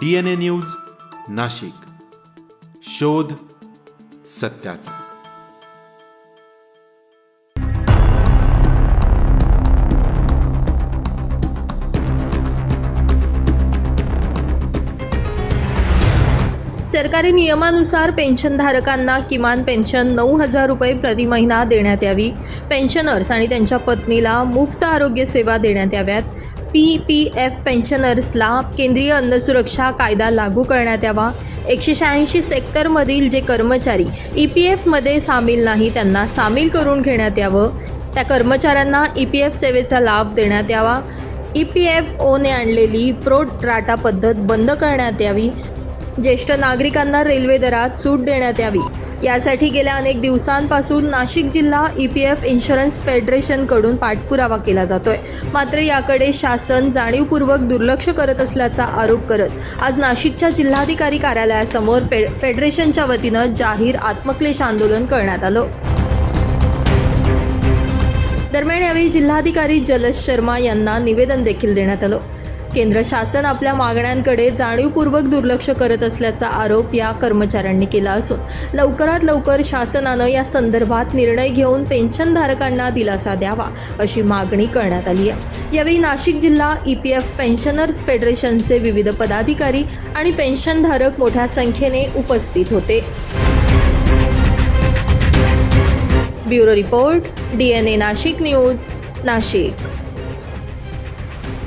D N A news Nashik. शोध सत्याचा. सरकारी नियमानुसार पेन्शनधारकांना किमान पेन्शन नऊ हजार रुपये प्रति महिना देण्यात यावी. पेन्शनर्स आणि त्यांच्या पत्नीला मुफ्त आरोग्य सेवा देण्यात याव्यात. पी पी एफ पेन्शनर्सला केंद्रीय अन्न सुरक्षा कायदा लागू करण्यात यावा. एकशे शहाऐंशी सेक्टरमधील जे कर्मचारी ई पी एफमध्ये सामील नाही त्यांना सामील करून घेण्यात यावं. त्या कर्मचाऱ्यांना ई पी एफ सेवेचा लाभ देण्यात यावा. ई पी एफ ओने आणलेली प्रो राटा पद्धत बंद करण्यात यावी. ज्येष्ठ नागरिकांना रेल्वे दरात सूट देण्यात यावी. यासाठी गेल्या अनेक दिवसांपासून नाशिक जिल्हा ई पी एफ इन्शुरन्स फेडरेशनकडून पाठपुरावा केला जातोय. मात्र याकडे शासन जाणीवपूर्वक दुर्लक्ष करत असल्याचा आरोप करत आज नाशिकच्या जिल्हाधिकारी कार्यालयासमोर फे फेडरेशनच्या वतीनं जाहीर आत्मक्लेश आंदोलन करण्यात आलं. दरम्यान यावेळी जिल्हाधिकारी जलज शर्मा यांना निवेदन देखील देण्यात आलं. केंद्र शासन आपल्या मागण्यांकडे जाणीवपूर्वक दुर्लक्ष करत असल्याचा आरोप या कर्मचाऱ्यांनी केला असून लवकरात लवकर शासनानं या संदर्भात निर्णय घेऊन पेन्शनधारकांना दिलासा द्यावा अशी मागणी करण्यात आली आहे. यावेळी नाशिक जिल्हा ई पी एफ पेन्शनर्स फेडरेशनचे विविध पदाधिकारी आणि पेन्शनधारक मोठ्या संख्येने उपस्थित होते. Bureau report D N A Nashik news Nashik.